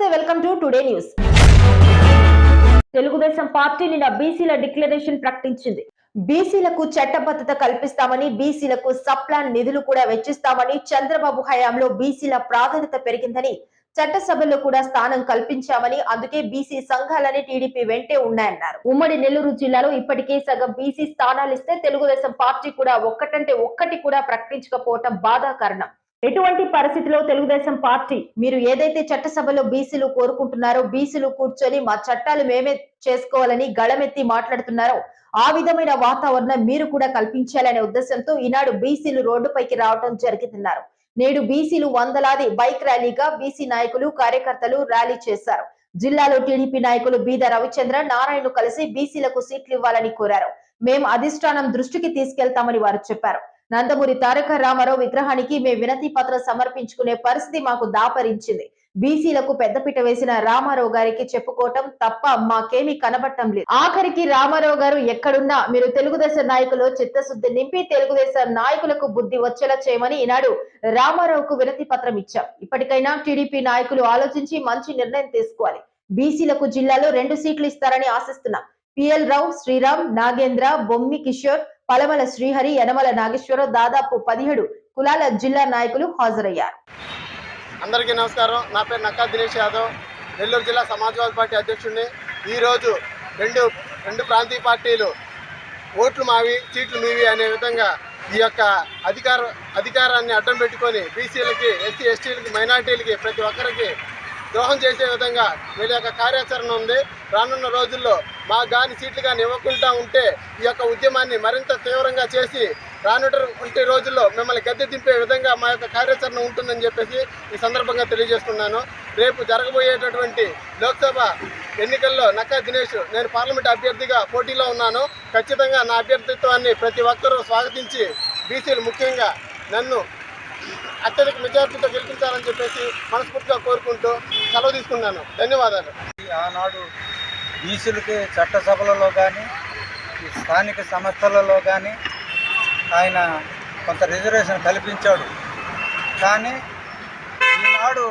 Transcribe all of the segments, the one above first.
నమస్తే welcome to today news. Telugu Desam party నిన్న బీసీల డిక్లరేషన్ ప్రకటించింది. బీసీలకు చట్టబద్ధత కల్పిస్తామని బీసీలకు సప్లాన్ నిధులు కూడా వెచ్చిస్తామని చంద్రబాబు హయాంలో బీసీల ప్రాధాన్యత పెరిగిందని చట్టసభలో కూడా స్థానం కల్పించామని అందుకే బీసీ సంఘాలని టీడీపీ వెంటే ఉన్నాయన్నారు. ఉమ్మడి నెల్లూరు జిల్లాలో ఇప్పటికే సగం బీసీ స్థానాలు ఇస్తే తెలుగుదేశం పార్టీ కూడా ఒక్కటంటే ఒక్కటి కూడా ప్రకటించకపోవటం బాధాకరణం. ఎటువంటి పరిస్థితిలో తెలుగుదేశం పార్టీ మీరు ఏదైతే చట్టసభలో బీసీలు కోరుకుంటున్నారో బీసీలు కూర్చొని మా చట్టాలు మేమే చేసుకోవాలని గళమెత్తి మాట్లాడుతున్నారో ఆ విధమైన వాతావరణం మీరు కూడా కల్పించాలనే ఉద్దేశంతో ఈనాడు బీసీలు రోడ్డుపైకి రావడం జరిగిందన్నారు. నేడు బీసీలు వందలాది బైక్ ర్యాలీగా బీసీ నాయకులు కార్యకర్తలు ర్యాలీ చేశారు. జిల్లాలో టీడీపీ నాయకులు బీద రవిచంద్ర నారాయణను కలిసి బీసీలకు సీట్లు ఇవ్వాలని కోరారు. మేము అధిష్టానం దృష్టికి తీసుకెళ్తామని వారు చెప్పారు. నందమూరి తారక రామారావు విగ్రహానికి మేము వినతి పత్రం సమర్పించుకునే పరిస్థితి మాకు దాపరించింది. బీసీలకు పెద్దపీట వేసిన రామారావు గారికి చెప్పుకోవటం తప్ప మాకేమీ కనబడటం లేదు. ఆఖరికి రామారావు గారు ఎక్కడున్నా మీరు తెలుగుదేశం నాయకులు చిత్తశుద్ధి నింపి తెలుగుదేశం నాయకులకు బుద్ధి వచ్చేలా చేయమని ఈనాడు రామారావుకు వినతి పత్రం ఇచ్చాం. ఇప్పటికైనా టీడీపీ నాయకులు ఆలోచించి మంచి నిర్ణయం తీసుకోవాలి. బీసీలకు జిల్లాలో రెండు సీట్లు ఇస్తారని ఆశిస్తున్నాం. పిఎల్ రావు శ్రీరామ్ నాగేంద్ర బొమ్మి కిషోర్ పలమల శ్రీహరి యనమల నాగేశ్వరరావు దాదాపు పదిహేడు కులాల జిల్లా నాయకులు హాజరయ్యారు. అందరికీ నమస్కారం. నా పేరు నక్కా దినేష్ యాదవ్. నెల్లూరు జిల్లా సమాజ్వాదీ పార్టీ అధ్యక్షుడిని. ఈరోజు రెండు రెండు ప్రాంతీయ పార్టీలు ఓట్లు మావి సీట్లు మీవి అనే విధంగా ఈ యొక్క అధికార అధికారాన్ని అడ్డం పెట్టుకొని బీసీలకి ఎస్సీ ఎస్టీలకి మైనార్టీలకి ప్రతి ఒక్కరికి ద్రోహం చేసే విధంగా వీళ్ళ యొక్క కార్యాచరణ ఉంది. రానున్న రోజుల్లో మా గాని సీట్లు కానీ ఇవ్వకుండా ఉంటే ఈ యొక్క ఉద్యమాన్ని మరింత తీవ్రంగా చేసి రానుటువంటి రోజుల్లో మిమ్మల్ని గద్దె దింపే విధంగా మా యొక్క కార్యాచరణ ఉంటుందని చెప్పేసి ఈ సందర్భంగా తెలియజేస్తున్నాను. రేపు జరగబోయేటటువంటి లోక్సభ ఎన్నికల్లో నక్కా దినేష్ నేను పార్లమెంట్ అభ్యర్థిగా పోటీలో ఉన్నాను. ఖచ్చితంగా నా అభ్యర్థిత్వాన్ని ప్రతి ఒక్కరూ స్వాగతించి బీసీలు ముఖ్యంగా నన్ను అత్యధిక మెజార్టీతో గెలిపించాలని చెప్పేసి మనస్ఫూర్తిగా కోరుకుంటూ సెలవు తీసుకున్నాను. ధన్యవాదాలు. ఆనాడు బీసీలకి చట్టసభలలో కానీ ఈ స్థానిక సంస్థలలో కానీ ఆయన కొంత రిజర్వేషన్ కల్పించాడు. కానీ ఈనాడు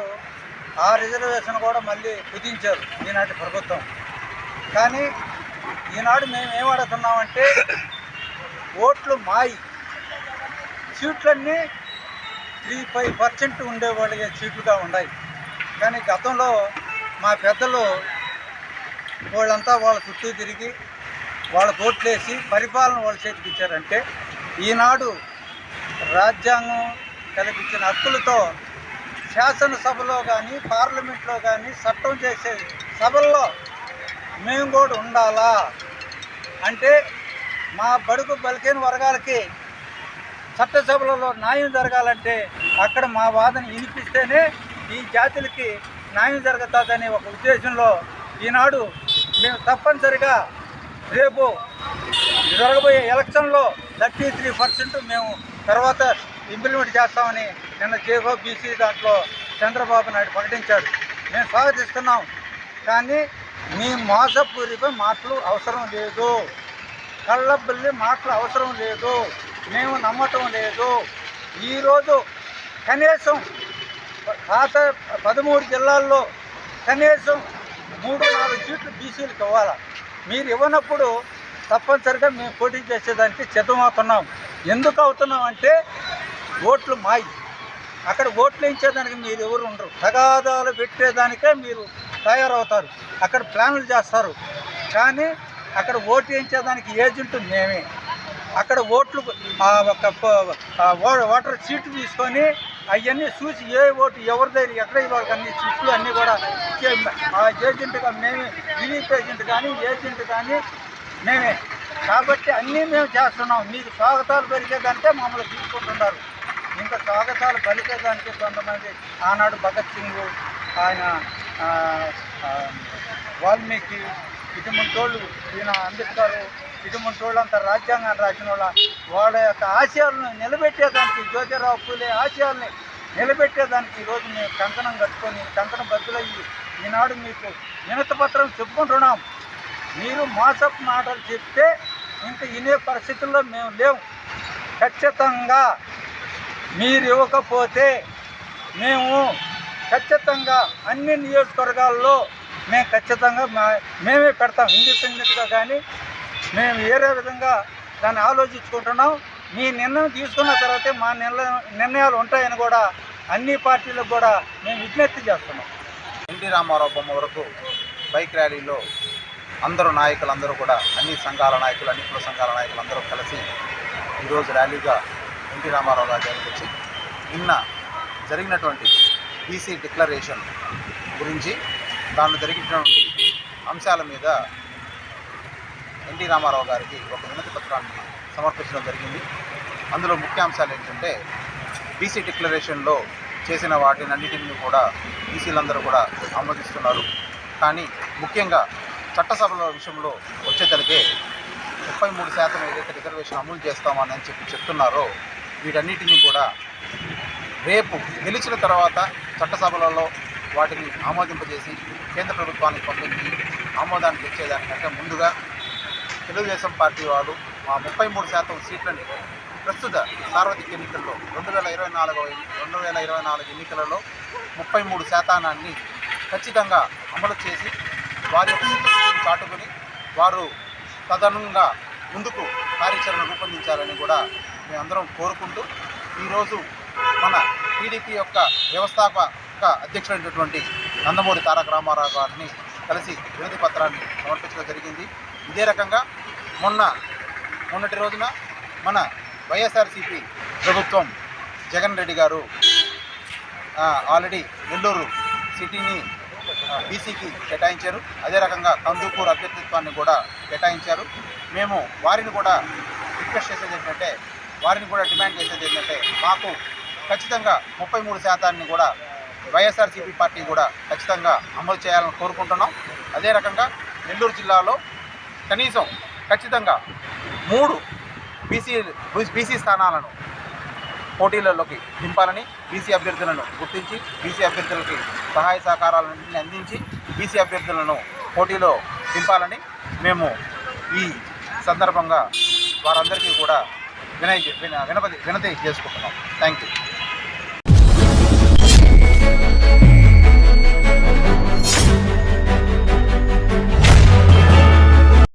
ఆ రిజర్వేషన్ కూడా మళ్ళీ కుదించారు ఈనాటి ప్రభుత్వం. కానీ ఈనాడు మేము ఏం అడుగుతున్నామంటే ఓట్లు మాయి. సీట్లన్నీ త్రీ ఫైవ్ పర్సెంట్ ఉండేవాళ్ళకి సీట్లుగా ఉన్నాయి. కానీ గతంలో మా పెద్దలు వాళ్ళంతా వాళ్ళ చుట్టూ తిరిగి వాళ్ళ కోట్లేసి పరిపాలన వాళ్ళ చేతికి ఇచ్చారంటే ఈనాడు రాజ్యాంగం కల్పించిన హక్కులతో శాసనసభలో కానీ పార్లమెంట్లో కానీ చట్టం చేసే సభల్లో మేము కూడా ఉండాలా? అంటే మా బడుగు బలికైన వర్గాలకి చట్టసభలలో న్యాయం జరగాలంటే అక్కడ మా వాదన వినిపిస్తేనే ఈ జాతులకి న్యాయం జరుగుతుందనే ఒక ఉద్దేశంలో ఈనాడు మేము తప్పనిసరిగా రేపు జరగబోయే ఎలక్షన్లో థర్టీ త్రీ పర్సెంట్ మేము తర్వాత ఇంప్లిమెంట్ చేస్తామని నిన్న జేగో బీసీ దాంట్లో చంద్రబాబు నాయుడు ప్రకటించాడు. మేము స్వాగతిస్తున్నాం. కానీ మీ మోసపూరిపై మాటలు అవసరం లేదు. కళ్ళబల్లి మాటలు అవసరం లేదు. మేము నమ్మటం లేదు. ఈరోజు కనీసం పాత పదమూడు జిల్లాల్లో కనీసం మూడు నాలుగు సీట్లు బీసీలకు ఇవ్వాలి? మీరు ఇవ్వనప్పుడు తప్పనిసరిగా మేము పోటీ చేసేదానికి సిద్ధమవుతున్నాం. ఎందుకు అవుతున్నాం అంటే ఓట్లు మాయి. అక్కడ ఓట్లు ఇచ్చేదానికి మీరు ఎవరు ఉండరు. తగాదాలు పెట్టేదానికే మీరు తయారవుతారు. అక్కడ ప్లాన్లు చేస్తారు. కానీ అక్కడ ఓటు వేయించేదానికి ఏజెంట్ మేమే. అక్కడ ఓట్లు ఒక ఓటర్ సీట్లు తీసుకొని అవన్నీ చూసి ఏ ఓటు ఎవరి ఎక్కడ వాళ్ళకి అన్ని సీట్లు అన్నీ కూడా ఇచ్చే ఏజెంట్గా మేమే రిలీఫ్ ఏజెంట్ కానీ ఏజెంట్ కానీ మేమే. కాబట్టి అన్నీ మేము చేస్తున్నాం. మీకు స్వాగతాలు పెరిగేదంటే మమ్మల్ని తీసుకుంటున్నారు. ఇంకా స్వాగతాలు పలికేదానికి కొంతమంది ఆనాడు భగత్ సింగ్ ఆయన వాల్మీకి ఇటువంటి వాళ్ళు ఈయన అంబేద్కర్ ఇటువంటి వాళ్ళంతా రాజ్యాంగాన్ని రాసిన వాళ్ళ వాళ్ళ యొక్క ఆశయాలను నిలబెట్టేదానికి జ్యోతిరావు పూలే ఆశయాల్ని నిలబెట్టేదానికి ఈరోజు మేము కంకణం కట్టుకొని కంకణం బద్దులయ్యి ఈనాడు మీకు వినతపత్రం చెప్పుకుంటున్నాం మీరు మాసప్ మాటలు చెప్తే ఇంక ఇనే పరిస్థితుల్లో మేము లేవు ఖచ్చితంగా మీరు ఇవ్వకపోతే మేము ఖచ్చితంగా అన్ని నియోజకవర్గాల్లో మేము ఖచ్చితంగా మా మేమే పెడతాం ఇండిపెండెంట్గా కానీ మేము వేరే విధంగా దాన్ని ఆలోచించుకుంటున్నాం. మీ నిర్ణయం తీసుకున్న తర్వాతే మా నిర్ణయం నిర్ణయాలు ఉంటాయని కూడా అన్ని పార్టీలకు కూడా మేము విజ్ఞప్తి చేస్తున్నాం. ఎన్టీ రామారావు బొమ్మ వరకు బైక్ ర్యాలీలో అందరూ నాయకులందరూ కూడా అన్ని సంఘాల నాయకులు అన్ని కుల సంఘాల నాయకులు అందరూ కలిసి ఈరోజు ర్యాలీగా ఎన్టీ రామారావు గారి వచ్చి నిన్న జరిగినటువంటి బీసీ డిక్లరేషన్ గురించి దానిలో జరిగినటువంటి అంశాల మీద ఎన్టీ రామారావు గారికి ఒక వినతి పత్రాన్ని సమర్పించడం జరిగింది. అందులో ముఖ్య అంశాలు ఏంటంటే బీసీ డిక్లరేషన్లో చేసిన వాటిని అన్నిటిని కూడా బీసీలందరూ కూడా ఆమోదిస్తున్నారు. కానీ ముఖ్యంగా చట్టసభల విషయంలో వచ్చేసరికి ముప్పై మూడు శాతం ఏదైతే రిజర్వేషన్ అమలు చేస్తామని అని చెప్పి చెప్తున్నారో వీటన్నిటినీ కూడా రేపు గెలిచిన తర్వాత చట్టసభలలో వాటిని ఆమోదింపజేసి కేంద్ర ప్రభుత్వానికి పంపించి ఆమోదానికి ఇచ్చేదానికంటే ముందుగా తెలుగుదేశం పార్టీ వాళ్ళు మా ముప్పై మూడు శాతం సీట్లని ప్రస్తుత సార్వత్రిక ఎన్నికల్లో రెండు వేల ఇరవై నాలుగవ రెండు వేల ఇరవై నాలుగు ఎన్నికలలో ముప్పై మూడు శాతానాన్ని ఖచ్చితంగా అమలు చేసి వారి యొక్క వారు తదనుగుణంగా ముందుకు కార్యాచరణ రూపొందించాలని కూడా మేమందరం కోరుకుంటూ ఈరోజు మన టీడీపీ యొక్క వ్యవస్థాప యొక్క అధ్యక్షుడైనటువంటి నందమూరి తారక రామారావు గారిని కలిసి వినతి పత్రాన్ని సమర్పించడం జరిగింది. ఇదే రకంగా మొన్న మొన్నటి రోజున మన వైఎస్ఆర్సీపీ ప్రభుత్వం జగన్ రెడ్డి గారు ఆల్రెడీ నెల్లూరు సిటీని బీసీకి కేటాయించారు. అదే రకంగా కందుకూరు అభ్యర్థిత్వాన్ని కూడా కేటాయించారు. మేము వారిని కూడా రిక్వెస్ట్ చేసేది ఏంటంటే వారిని కూడా డిమాండ్ చేసేది ఏంటంటే మాకు ఖచ్చితంగా ముప్పై మూడు శాతాన్ని కూడా వైఎస్ఆర్సీపీ పార్టీ కూడా ఖచ్చితంగా అమలు చేయాలని కోరుకుంటున్నాం. అదే రకంగా నెల్లూరు జిల్లాలో కనీసం ఖచ్చితంగా మూడు బీసీ బీసీ స్థానాలను పోటీలలోకి దింపాలని బీసీ అభ్యర్థులను గుర్తించి బీసీ అభ్యర్థులకి సహాయ సహకారాలన్నింటినీ అందించి బీసీ అభ్యర్థులను పోటీలో దింపాలని మేము ఈ సందర్భంగా వారందరికీ కూడా వినయ విన వినపది వినతి చేసుకుంటున్నాం. Thank you